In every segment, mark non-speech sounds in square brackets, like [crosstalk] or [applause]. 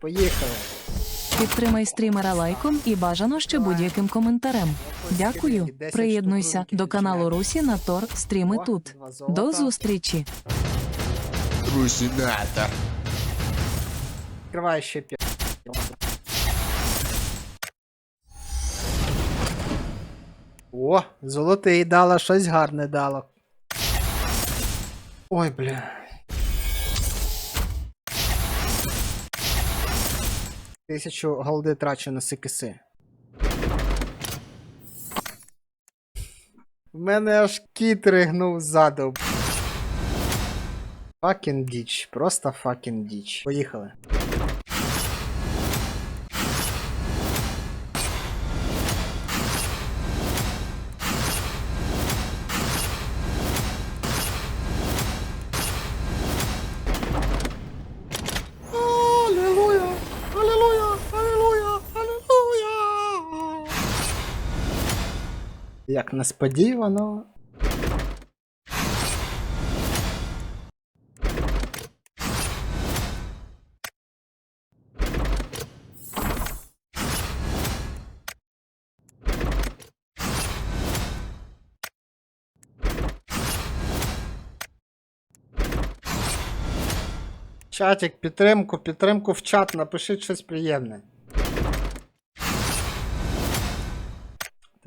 Поїхали. Підтримай стрімера лайком і бажано ще будь-яким коментарем. Дякую. Приєднуйся до каналу Русі на Тор. Стріми тут. До зустрічі. Русинатор. Відкриваю ще п'ять. О, золотий дала, щось гарне дало. Ой, бля. Тисячу голди трачу на сикиси. В мене аж кіт ригнув ззаду. Факін діч, просто факін діч. Поїхали. Як несподівано. Чатик, підтримку, підтримку в чат, напишіть щось приємне.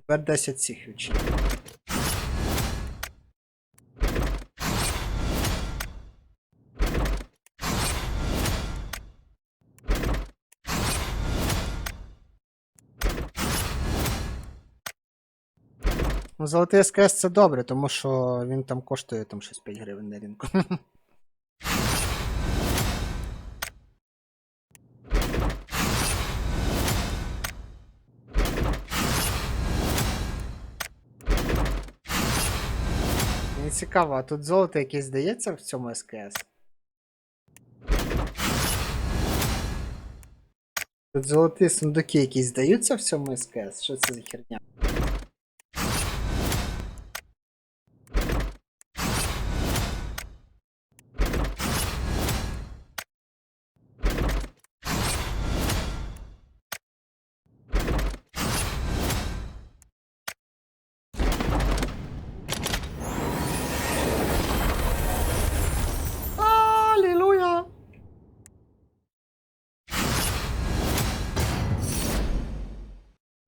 Тепер 10 цих вчить. Ну, Золотий СКС це добре, тому що він там коштує там щось 5 гривень на ринку. [laughs] цікаво, а тут золото якесь здається в цьому СКС? Тут золоті сундуки якісь здаються в цьому СКС? Що це за херня?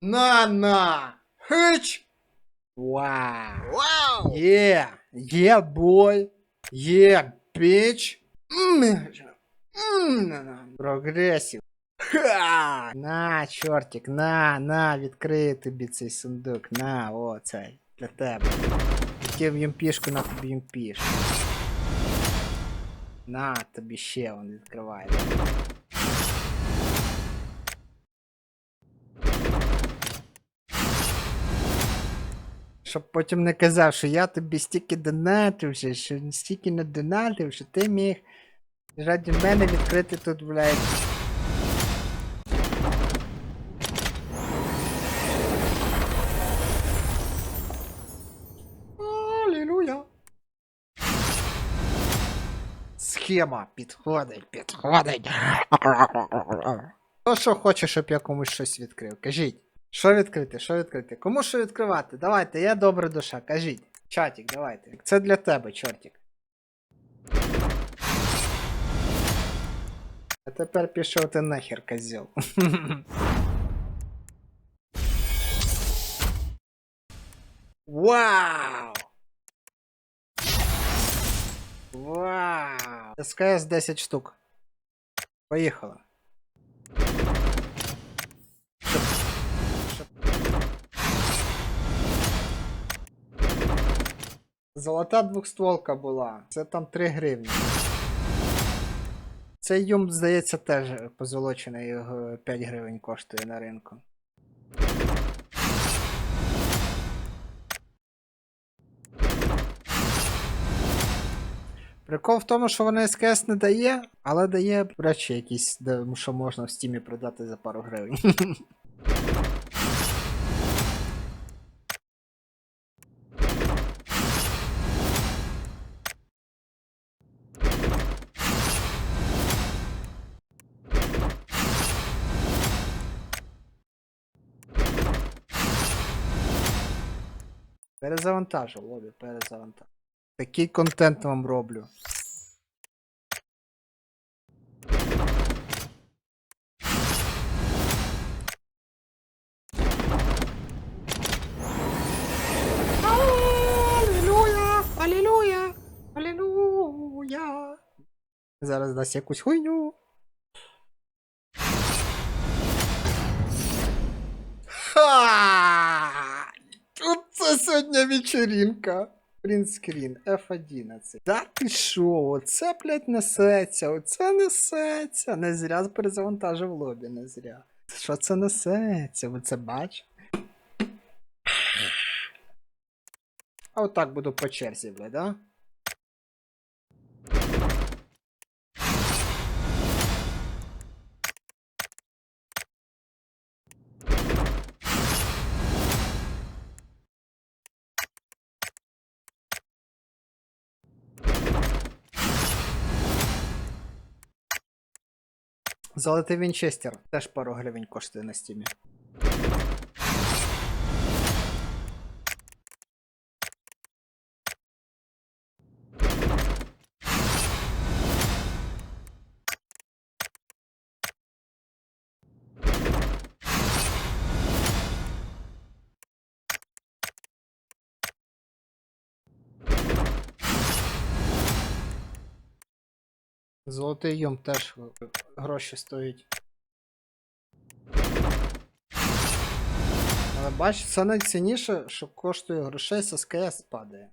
На на! Хич! Вау! Вау! Yeah! Yeah, boy! Yeah, bitch! Мм! Мм! Прогресів! Ха! На, чортик, на, на, відкрию тобі цей сундук. На, о, цей, для тебе. Хотів юмпішку, на тобі юмпіш. На, тобі ще он відкриває. Щоб потім не казав, що я тобі стільки донатив, вже, що стільки не донатив, що ти міг раді мене відкрити тут, блядь. Аллилуйя. Схема підходить, підходить. Хто що хоче, щоб я комусь щось відкрив? Кажіть. Що відкрити? Що відкрити? Кому що відкривати? Давайте, я добра душа, кажіть. Чатик, давайте. Це для тебе, чортик. А тепер пішов ти нахер, козел. [laughs] Вау! Вау! СКС 10 штук. Поїхали. Золота двохстволка була. Це там 3 гривні. Цей юм, здається, теж позолочений, його 5 гривень коштує на ринку. Прикол в тому, що вона СКС не дає, але дає речі якісь, що можна в стімі продати за пару гривень. [laughs] Перезавантажу, лобі, перезавантажу. Такий контент вам роблю. Алілуя! Алілуя! Алілуя! Зараз дасть якусь хуйню. Ха! Сьогодні вечеринка. Принтскрін F11. Да ти шо? Оце, блядь, несеться, оце несеться. Не зря перезавантажив лобі, не зря. Що це несеться? Ви це бачите? А отак буду по черзі, блядь, да? Золотий Вінчестер теж пару гривень коштує на стімі. Золотий юм теж гроші стоїть. Але бач, це найцінніше, що коштує грошей, з СКС падає.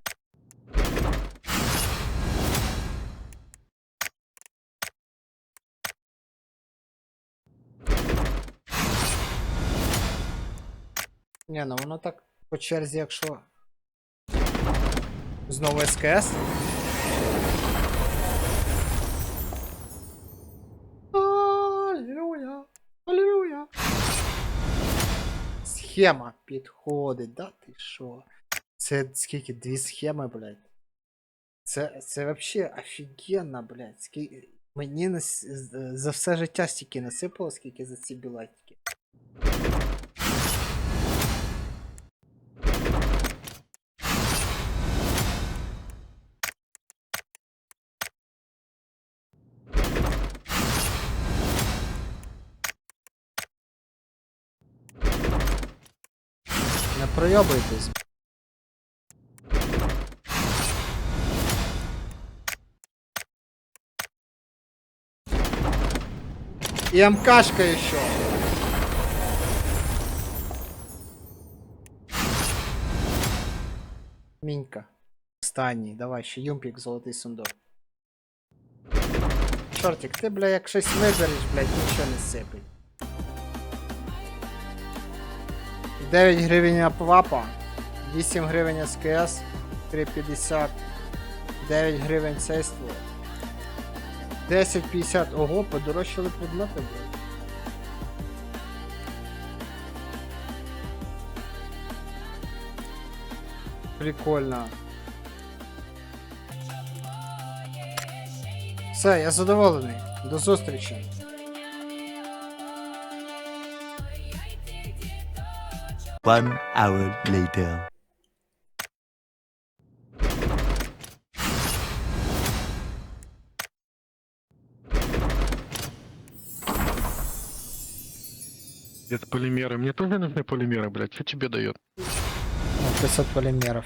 Ні, ну воно так по черзі, якщо. Знову СКС. Схема підходить, да ти що? Це скільки? Дві схеми, блядь. Це, це вообще офігенно, блядь. Скільки... Мені нас... за все життя стільки насипало, скільки за ці білетики. Не пройобуйтесь. И МКшка еще. Мінька. Останній, давай ще юмпік, золотий сундук. Чортик, ти, бля, як щось вибереш, блядь, нічого не сипить. 9 гривень апвапа, 8 гривень СКС, 3,50, 9 гривень сейство. 10,50. Ого, подорожчали предмети, блядь. Прикольно. Все, я задоволений. До зустрічі. One hour later. Это полимеры. Мне тоже нужны полимеры, блядь. Что тебе дает? Ну, 500 полимеров.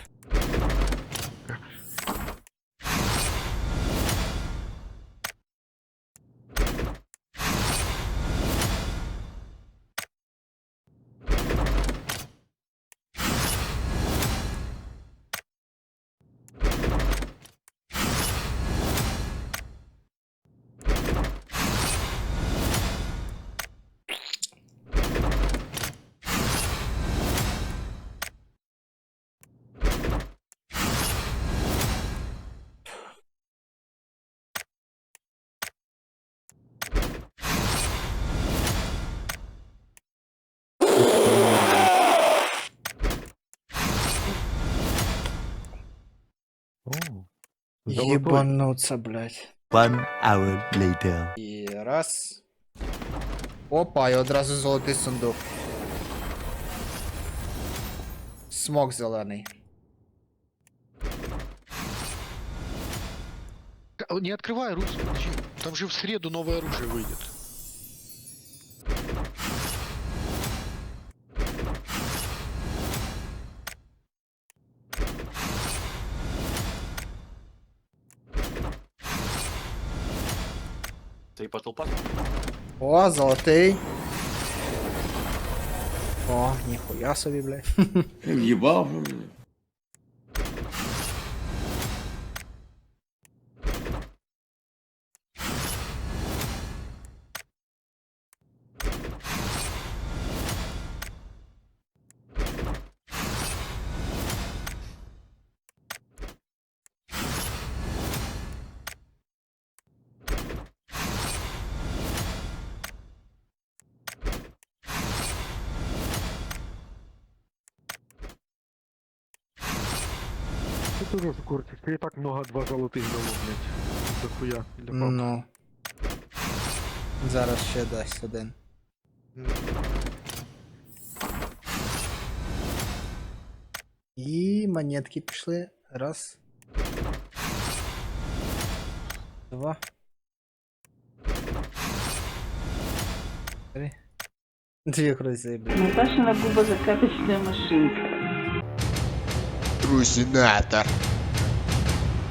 Ебануться, блядь. One hour later. И раз. Опа, і одразу золотий сундук. Смог зеленый. Не открывай русскую, там же в среду новое оружие выйдет. Цей потолпас? О, золотий. О, ніхуя собі, блядь. В'їбав. Ты тоже скорчишь. Ты и так много два золотых дало, блядь. Дохуя. Для папы. Ну. Зараз ще дасть один. І монетки пішли. Раз. Два. Три. Дві крузи, блядь. Наташина губозакаточная машинка. Трусинатор.